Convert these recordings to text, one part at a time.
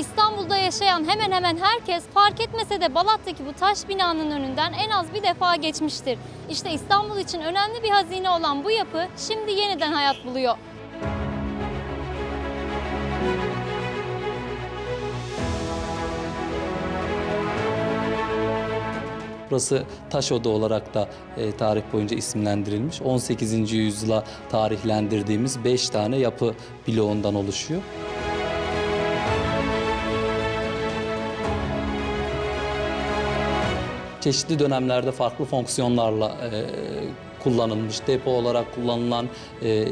İstanbul'da yaşayan hemen hemen herkes fark etmese de Balat'taki bu taş binanın önünden en az bir defa geçmiştir. İşte İstanbul için önemli bir hazine olan bu yapı şimdi yeniden hayat buluyor. Burası Taş Oda olarak da e, tarih boyunca isimlendirilmiş. 18. yüzyıla tarihlendirdiğimiz 5 tane yapı bloğundan oluşuyor. Çeşitli dönemlerde farklı fonksiyonlarla e, kullanılmış. Depo olarak kullanılan, e,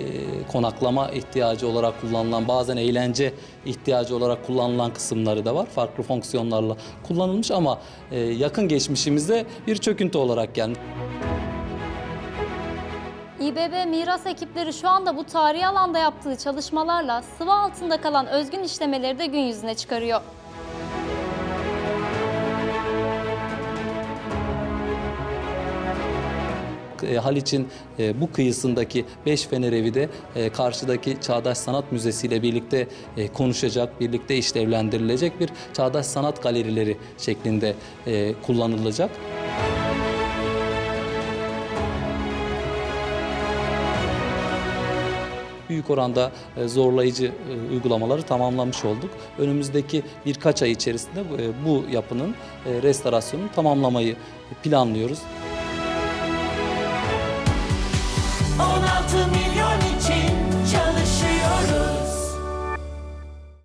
konaklama ihtiyacı olarak kullanılan, bazen eğlence ihtiyacı olarak kullanılan kısımları da var. Farklı fonksiyonlarla kullanılmış ama e, yakın geçmişimizde bir çöküntü olarak gelmiş. İBB miras ekipleri şu anda bu tarihi alanda yaptığı çalışmalarla sıvı altında kalan özgün işlemeleri de gün yüzüne çıkarıyor. Haliç'in e, bu kıyısındaki Beş Fener Evi de e, karşıdaki Çağdaş Sanat Müzesi ile birlikte e, konuşacak, birlikte işlevlendirilecek bir Çağdaş Sanat Galerileri şeklinde e, kullanılacak. büyük oranda e, zorlayıcı e, uygulamaları tamamlamış olduk. Önümüzdeki birkaç ay içerisinde e, bu yapının e, restorasyonunu tamamlamayı planlıyoruz. 16 milyon